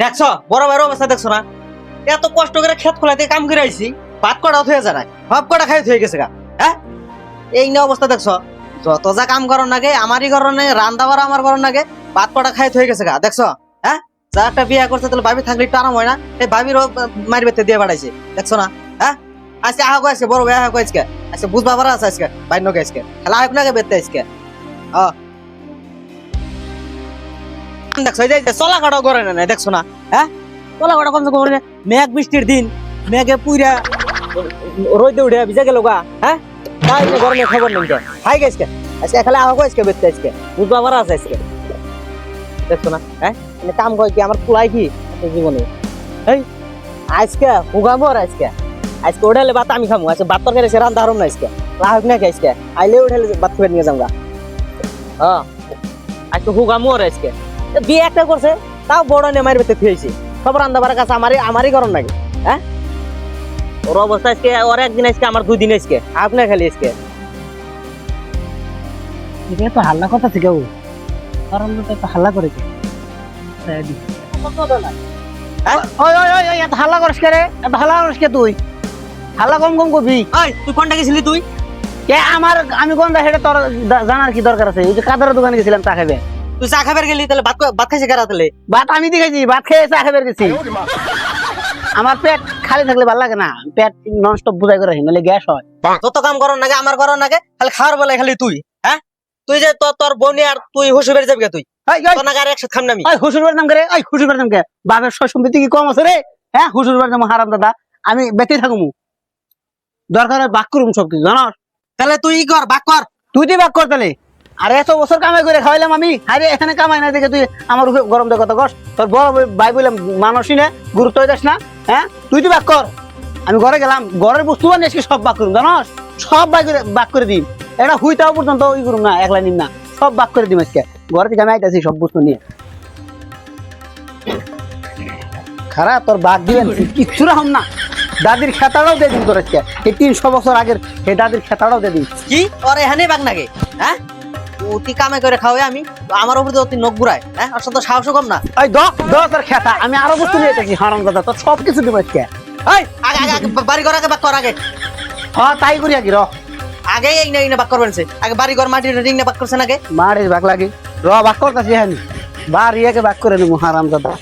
দেখছ, বড় বড় অবস্থা দেখছ না? এত কষ্ট করে ক্ষেত খোলাতে কাম করে আইছি, ভাত কটা হয়ে যায় না ভাব কটা খাই হয়ে গেছে গা হ্যাঁ? এই নিয়ে অবস্থা দেখছ? যত যা কাম করার নাগে, আমারই করার নাগে রান্দা বাড়া আমার করার নাগে, ভাত কটা খাই হয়ে গেছে গা, দেখছ? যা একটা বিয়া করছে তাহলে ভাবি থাকলে একটু আরাম হয় না? এই ভাবিরও মারি বেতে দিয়ে বাড়াইছে। দেখছ না? হ্যাঁ? আজকে আহ আজকে? বড় ভাই আহ আজকে? আজকে বুঝবা পারা আছে আজকে? বাইর নকে আজকে। খেলা আহ নাগে বেতে আজকে? ও দেখছ এই যে চলা কাটাও করে না নাই, দেখছ না? হ্যাঁ? চলা কাটা কমসে কম করে না। মেঘ বৃষ্টির দিন মেঘে পুইরা রোদে উঠে ভিজে গেল গা হ্যাঁ? তাই নিয়ে গরমে খবর নেই কে হাই গেছে আজকে? খালি আহ আজকে বেতে আজকে? বুঝবা পারা আছে আজকে? দেখছ না? হ্যাঁ? মানে কাম করে কি আমার কুলাই কি আপনার জীবনে? এই, আজকে হুগামো আর আজকে। আজকে উঠালে ভাত আমি খামু আজকে ভাত তরকারি সে রান্না হারম না আজকে। লাহ না আজকে? আইলে উঠালে ভাত খেয়ে নিয়ে যাব হ্যাঁ আজকে হুগামো আর আজকে। বিয়ে একটা করছে, তাও বড় নিয়ে মারি বেতে থুয়েছি সব রান্না বাড়ার কাছে আমারই আমারই গরম নাকি? হ্যাঁ? ওর অবস্থা আজকে, ওর একদিন আজকে, আমার দুই দিন আজকে আপনি খালি আজকে। এটা তো হাল্লা কথা থেকে ও কারণ তো হাল্লা করেছে হাল্লা করিস কে রে হাল্লা করিস কে তুই? হাল্লা কম কম করবি ওই তুই কোনটা গেছিলি তুই? কে আমার আমি কোন সেটা তোর দা- জানার কি দরকার আছে? ওই যে কাদারের দোকানে গেছিলাম চা খাবে তুই চা খাবার গেলি তাহলে ভাত ভাত খাইছে কারা তাহলে? ভাত আমি ভাত খেয়ে চা খাবে গেছি। আমার পেট খালি থাকলে ভালো লাগে না। পেট নন স্টপ বুঝাই করে নাহলে গ্যাস হয়। যত কাম করার নাগে আমার করার নাগে খালি খাওয়ার বেলায় খালি তুই হ্যাঁ তুই যে তোর তোর বোনি আর তুই হুসুবের যাবি কে তুই। হ্যাঁ আমি বেঁচে থাকুমু। দরকার বাক করুম জানো তাহলে তুই কর বাক কর। তুই তুই বাক কর তাহলে। আর এত বছর কামাই করে খাওয়াইলাম আমি। আরে এখানে কামাই না দেখে তুই আমার উপরে গরম কথা কস। তোর বড় ভাই- বললাম মানুষই না গুরুত্ব দিস না। হ্যাঁ তুই তুই বাক কর। আমি ঘরে গেলাম ঘরের বস্তু আজকে সব বাক করুম জানস? সব বাক করে বাক করে দিম। এটা হুইটাও পর্যন্ত ওই করুম না একলা নিম না। সব বাক করে দিম আজকে। ঘরে থেকে আমি আইতাছি সব বস্তু নিয়ে। খারাপ তোর বাঘ দিবেন কিচ্ছু রাখুন না। দাদির খেতাটাও দিয়ে দিন তোর আজকে। এই তিনশো বছর আগের এই দাদির খেতাটাও দিয়ে দিন কি? ওর এখানে বাক নাগে হ্যাঁ? অতি কামে করে খাওয়াই আমি? আমার উপরে অতি নখ ঘুরায় হ্যাঁ? ওর সাথে সাহস কম না। ওই দ দ তোর খেতা আমি আরও বস্তু নিয়ে এসেছি হারাম দাদা তোর সব কিছু দিব আজকে। এই! আগে আগে বাড়ি ঘর আগে বাক কর আগে। হ্যাঁ তাই করি আগে র। আগে এই না এই না বাক করবেন সে। আগে বাড়ি ঘর, মাটির রিং না বাক করছেন আগে। মারে বাক লাগে। র, বাক করতেছি হ্যাঁ বার ইয়াকে বাক করে নেব হারাম দাদা।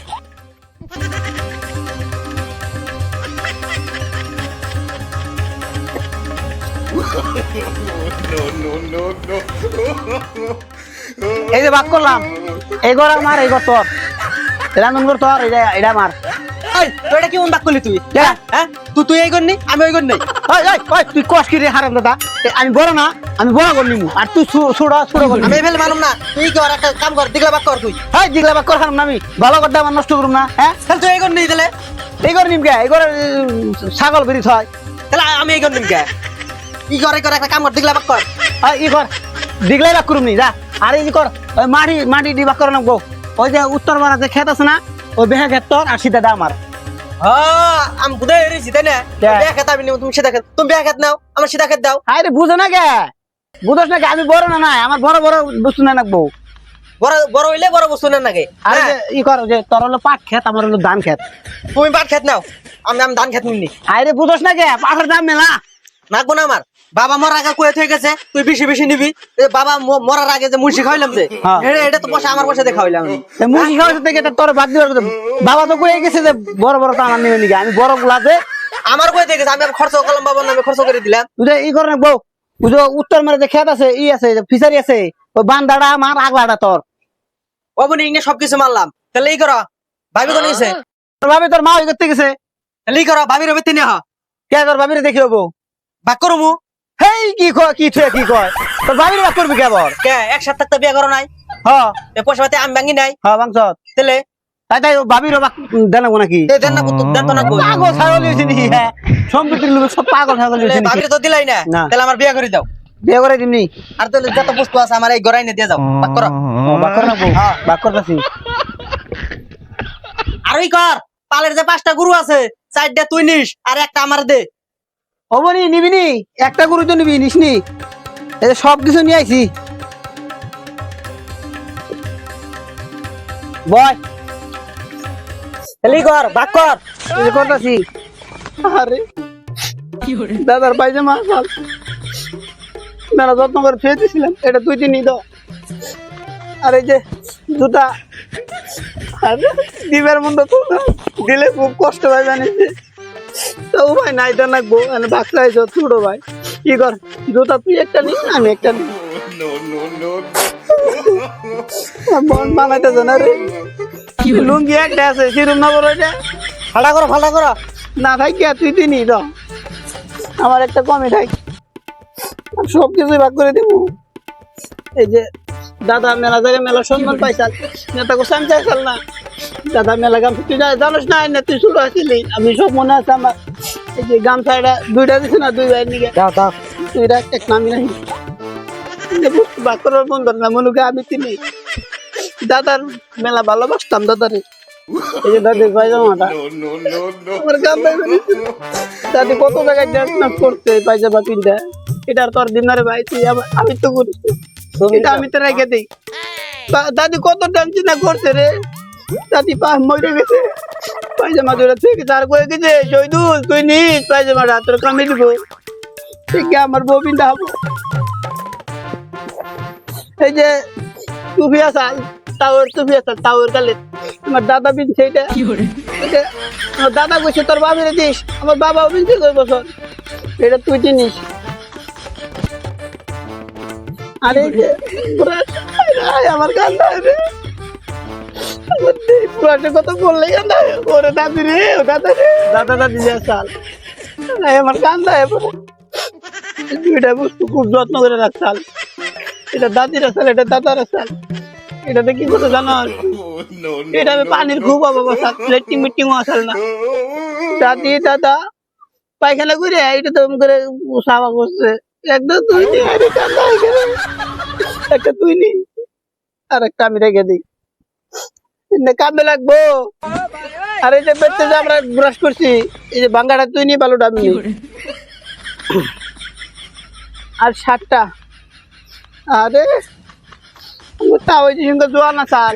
এই যে বাক করলাম, এই ঘর আমার, এই ঘর তোর। রান্ধন ঘর তোর এটা এটা আমার। তুই এটা কেমন বাক করলি তুই? কে? হ্যাঁ? তুই তুই এই করনি আমি ওই করনি তুই কস কি রে হারাম দাদা? আমি বড় না আমি বড় করলি আর তুই ছোট ছোট করলি আমি ফেলে মালুম না। তুই কর একটা কাম কর দিগলা বাক কর তুই। হ্যাঁ দিগলা বাক কর হারাম না আমি। ভালো করতে আমার নষ্ট করুম না হ্যাঁ? তাহলে তুই এই করনি তাহলে। এই ঘর নিমকে এই ঘর ছাগল বেরিত হয় তাহলে আমি এই করনি কে ই করে করে একটা কাম কর দিগলা বাক কর। ই কর দিগলাই বাক করুম নি যা। আর এই কর মাটি মাটি দি বাক করে নামবো ওই যে উত্তর যে ক্ষেত আছে না ওই বেহা ক্ষেত তোর আর দা আমার। আমি বুঝে এসেছি তাই না? বিয়া খেতে আমি তুমি সেটা খেত তুমি বিয়া খেত নাও আমার সেটা খেত দাও। আরে বুঝো না কে? বুঝোস না আমি বড় না নাই? আমার বড় বড় বস্তু না নাকবো। বড় বড় হইলে বড় বস্তু নেন নাকি আর এই হ্যাঁ, ই কর যে তোর হলো পাট ক্ষেত আমার হলো ধান ক্ষেত তুমি পাট খেত নাও। আমি আমি ধান খেত নিমনি। আরে বুঝোস না কে? পাটের দাম মেলা। নাকবো না আমার। বাবা মরার আগে কুয়ে হয়ে গেছে তুই বেশি বেশি নিবি। বাবা মরার আগে যে মুন্সি খাইলাম যে হ্যাঁ। এটা- তো পয়সা আমার পয়সা খাওয়াইলাম আমি তা থেকে তা তোর বাদ দিবার। বাবা তো কয়ে গেছে যে বড় বড় তো আমার নেবে নাকি? আমি বড় গুলাতে আমার কুয়ে থেকে আমি খরচ করলাম বাবার নামে খরচ করে দিলাম। তুই যে ই করে না বউ যে উত্তর মেরে যে খেত আছে ই আছে ফিসারি আছে ওই বান্দাটা আমার আগলাটা তোর। অবনি ইংনে সবকিছু মারলাম। তাহলে এই করো ভাবি কোন গেছে? তোর ভাবি তোর মা ওই করতে গেছে। তাহলে এই করো ভাবির বেতে নিয়ে কে তোর ভাবিরে দেখি হব বাক করো মু হেই কি কয় কি থুয়ে কি কয়? তোর ভাবিরে বাক করবি কেবর কে এক সপ্তাহ তো বিয়া করো নাই। হ্যাঁ। এ পয়সা পাতি আমি ভাঙি নাই। হ্যাঁ তাহলে তাই তাই ভাবিরও বাক দেন না কি এ দেন না দেন তো না পাগল ছাগল হয়েছে নি হ্যাঁ। সম্পত্তির লোক সব পাগল ছাগল হয়েছে ভাবির তো দিলাই না। তাহলে আমার বিয়া করে দাও। বিয়ে করে দিমনি আর তাহলে যত বস্তু আছে আমার এই গড়াই নিয়ে দিয়ে যাও। বাক করো। বাক করে না হ্যাঁ। বাক করতেছি। কর পালের যে পাঁচটা গরু আছে চারটা তুই নিস আর একটা আমার দে। হবনি নিবি নি? একটা গরু তো নিবি নিস নি। এই যে সব কিছু নিয়ে আইছি। বয়। কর ভাগ কর। করতাছি। আরে। দাদার পায়জামা শাল মেলা যত্ন করে ফেলে দিয়েছিলাম এটা তুই দিনই দাও। আর এই যে দুটা আরে দিবের মধ্যে তো দিলে খুব কষ্ট হয় জানিস তো ভাই নাই তো নাকবো মানে ছোট ভাই। কি কর জুতা তুই একটা নিস আমি একটা নিস মন বানাইতে না রে। লুঙ্গি একটা আছে সিরুম না বড় এটা ফাটা করো ফাটা করো। না থাকি আর তুই দিনই দাও আমার একটা কমে থাক। সব কিছুই ভাগ করে দিব। এই যে দাদা মেলা জায়গায় মেলা সম্মান পাইছাল নেতা কো সাম চাইছাল না দাদা মেলা গাম তুই জানোস না না তুই শুরু আসলি আমি সব মনে আছে আমার। এই যে দুইটা দিছে না দুই ভাই নিকে। দাও দাও। তুই এক নামি নাই ভাগ করার না মনুকে আমি চিনি দাদার মেলা ভালোবাসতাম দাদারে। এই যে দাদির পায়জামাটা। আমার গাম দাদি কত জায়গায় ডান্স নাচ করছে পায়জামা পিনটা এটার তোর দিন ভাই তুই আমি তো এটা আমি তো রেখে দিই। দাদি কত ডান্স না করছে রে। দাদি পা মরে গেছে। পায়জামা জোড়া থেকে তার কয়ে গেছে শহীদুল তুই নিস পায়জামাটা তোর কামে দিব ঠিক আমার পিনটা হব। এই যে টুপি আসাল টাওয়ার টুপি আসাল টাওয়ার কালে আমার দাদা এটা। এটা আমার দাদা কইছে তোর বাবিরে দিস আমার বাবাও পিনছে কই বছর? এটা তুই চিনিস। আরে আমার কান্দা রে আমার এই বুড়াটার কথা বললে কান্দা ওরে দাদি রে ও দাদা রে। দাদা দাদি যে সাল আমার কান্দা এবার দুইটা বস্তু খুব যত্ন করে রাখছাল এটা দাদির আসাল এটা দাদার আসাল এটাতে কি করতে জানো? এটা আমি পানির খুব অভাব আসাল লেট্রিং মিটিং আসাল না। দাদি দাদা পায়খানা করে এটা তো করে সাবা করছে একদম তুই নি। একটা তুই নি। আর একটা আমি রেখে দিই। কামে লাগবো। আর এই যে বেডতে যে আমরা ব্রাশ করছি এই যে বাঙ্গাটা তুই নি বালুটা আমি নিই। আর সাতটা আরে তা ওই যে সঙ্গে জোয়া না স্যার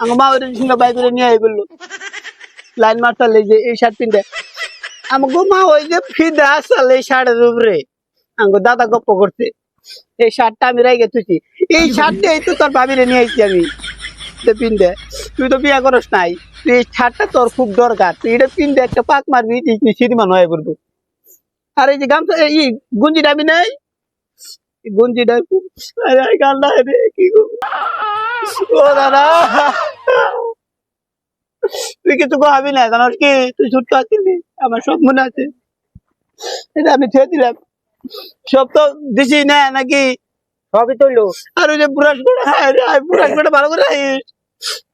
আমার মা ওই সঙ্গে বাইক করে নিয়ে আই বলল। লাইন মারতাল এই যে এই শার্ট পিনতে। আমাকে মা ওই যে ফিদা আসল এই শার্টের উপরে। আমাকে দাদা গপ্প করছে। এই শার্টটা আমি রেখে তুই এই তো তোর ভাবিরে নিয়ে আইছি আমি। এটা পিনতে তুই তো বিয়া করস নাই। তুই এই শার্টটা তোর খুব দরকার। তুই এটা পিনতে একটা পাক মারবি, তুই সিনেমান হয়ে পড়ব। আর এই যে গামছা, এই গুঞ্জিটা আমি নাই? এই গুঞ্জিটা খুব আরে রে, কি ও দাদা। তুই কিছু কহাবি না, জানোস কি? তুই ছুটতে আসছিলি আমার সব মনে আছে। এটা আমি ছেড়ে দিলাম। সব তো দিছি না, নাকি? সবই তৈলো। আর ওই যে ব্রাশ করে হ্যাঁ ব্রাশ করে ভালো করে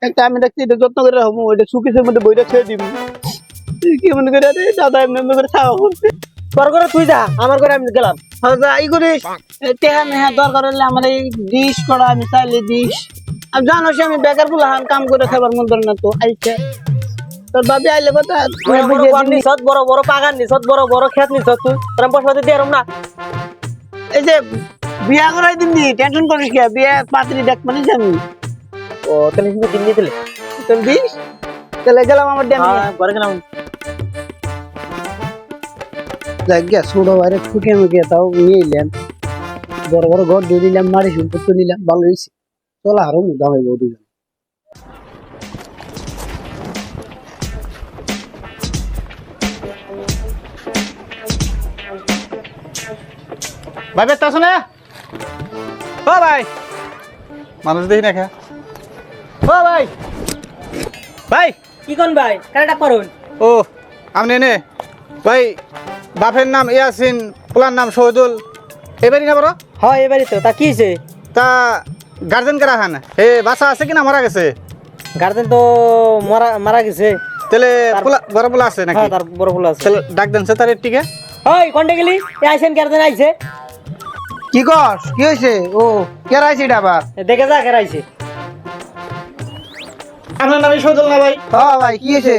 একটা আমি দেখছি এটা যত্ন করে রাখব ওইটা সুকেশের মধ্যে বইটা ছেড়ে দিবি। তুই কি মনে করে রে দাদা এমনি এমনি করে খাওয়া করছে তোর করে তুই যা আমার করে আমি গেলাম। এই করিস। তেহা মেহা দরকার হলে আমার এই ডিশ করা আমি চাইলে ডিশ। আমি জানোস আমি বেকারগুলো হান কাম করে খাবার মন ধরে না তো আইছে। তোর বাবি আইলে কথা বড় বড় নিছত বড় বড় বাগান নিছত বড় বড় ক্ষেত নিছত তুই। তোরা বসবাতে দিয়ে না। এই যে বিয়া করাই দিন টেনশন করিস কে? বিয়া পাত্রী দেখ মানে আমি। ও তাহলে তুমি দিন দিলে। তোর দিস তাহলে গেলাম আমার ড্যাম ঘরে গেলাম। দেখ গিয়া ছোট বাইরে ফুটে মুখে তাও নিয়ে এলাম। বড় বড় ঘর দিয়ে দিলাম মারি সম্পত্তি নিলাম ভালো হয়েছে। চল আরও মুদা হইব দুজন। ভাই বেতা শুনে ও ভাই মানুষ দেখি না খা। ও ভাই। ভাই কি কোন ভাই? কারেক্ট করুন। ও আপনি নে ভাই বাপের নাম ইয়াসিন পোলার নাম শহীদুল। এবারই না বড়? হয় এবারই তো। তা কি হয়েছে? তা গার্জেন কারা খান? হে বাসা আছে কিনা? মারা গেছে। গার্জেন তো মারা মারা গেছে। তাহলে পোলা বড় পোলা আছে নাকি? হ্যাঁ তার বড় ফুল আছে। তাহলে ডাক দেন সে তার টিকে ওই কোনটা গেলি? এ আইছেন গার্জেন আইছে। কি কর কি হয়েছে? ও কেরাইছে এটা আবার? দেখে যা কেরা আইছে আপনার নামে সজল না ভাই? ও ভাই কি হয়েছে?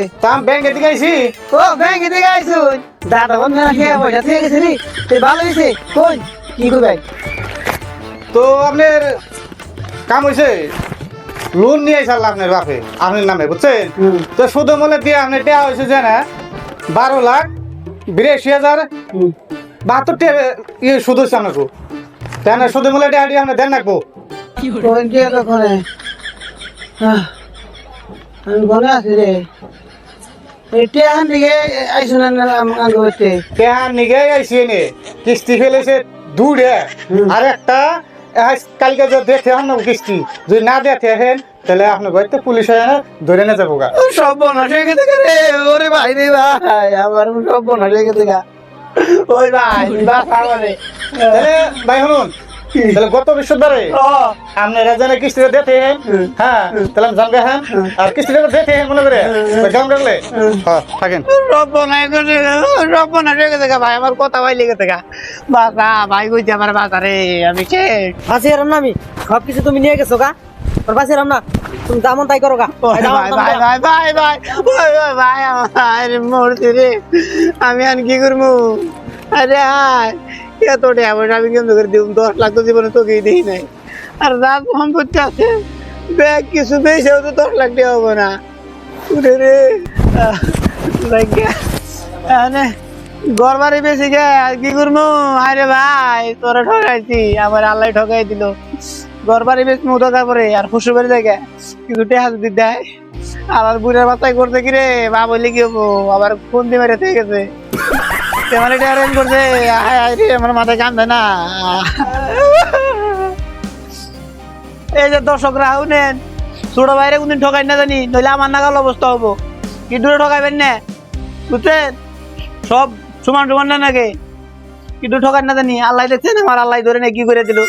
ব্যাংকে দিকে আইছি। ও ব্যাংকে থেকে আইসুন দাদা বন্ধু না খেয়ে পয়সা থেকে গেছে নি তুই ভালো হয়েছে কই? কি কই ভাই তো আপনার কাম হয়েছে লোন নিয়ে আইসাল আপনার বাপে আপনার নামে বুঝছেন? তো শুধু মূল্য দিয়ে আপনি দেওয়া হয়েছে যে না বারো লাখ বিরাশি হাজার। বাহাত্তর টাকা ইয়ে সুদ হচ্ছে আপনাকে তাই না শুধু মূল্য টাকা দিয়ে আপনি দেন রাখব। কোন কি কখনে আমি ঘরে আছি রে। আগে হইতে নিগে আইসি নে কিস্তি ফেলেছে। আর একটা কালকে যে দেখে আন কিস্তি। যদি না দেখে হেন তাহলে আপনার বাড়িতে পুলিশ হয় না ধরে নিয়ে যাব গা। সব বনাস হয়ে গেছে রে ওরে ভাই রে ভাই আমার সব বনাস হয়ে গেছে গা। ওই ভাই আমারে তাহলে ভাই শুনুন তাহলে গত বৃহস্পতিবারে আপনারা জানে কিস্তিটা দিতে হেন হ্যাঁ তাহলে আমি জানবে হ্যাঁ? আর কিস্তিটা দিতে মনে করে? রাখলে হ্যাঁ থাকেন। সব বনাস গেছে সব বনাস হয়ে গেছে গা ভাই আমার কথা ভাই লেগেছে গা। বাসা ভাই কইতে আমার বাসা রে আমি এরাম না আমি? সব কিছু তুমি নিয়ে গেছো গা? তোর পাশে তুমি দামন তাই করো গা। ভাই ভাই ভাই ভাই ভাই ভাই আমার রে। আমি আন কি করমু আরে হায় এত ড্যামেজ আমি কিন্তু করে দিব? দশ লাখ তো জীবনে তোকেই নাই। আর রাত সম্পত্তি আছে। ব্যাগ কিছু বেশিও তো দশ লাখ দেওয়া হবে না। উঠে রে। মানে গরবারে বেশি গে কি করমু আরে ভাই তোরা ঠকাইছি আমার আল্লাহ ঠকাই দিল। ঘর বাড়ি বেশ মতো তারপরে আর শ্বশুর বাড়ি জায়গা। কিন্তু টেহা যদি দেয় আবার বুড়ার বাচ্চাই করতে কি রে? বা বলি কি হব? আবার ফোন দিয়ে মেরে থেকে গেছে। তেমন এটা অ্যারেঞ্জ করছে, আয় আমার মাথায় কান্দে না। এই যে দর্শকরা, শুনেন, ছোট বাইরে কোনদিন ঠকাই না জানি, নইলে আমার নাগাল অবস্থা হব। কি দূরে ঠকাইবেন না? বুঝছেন? সব সমান সমান না নাকি? কিন্তু ঠকাই না জানি, আল্লাহ দেখছেন আমার, আল্লাহ ধরে না কি করে দিল?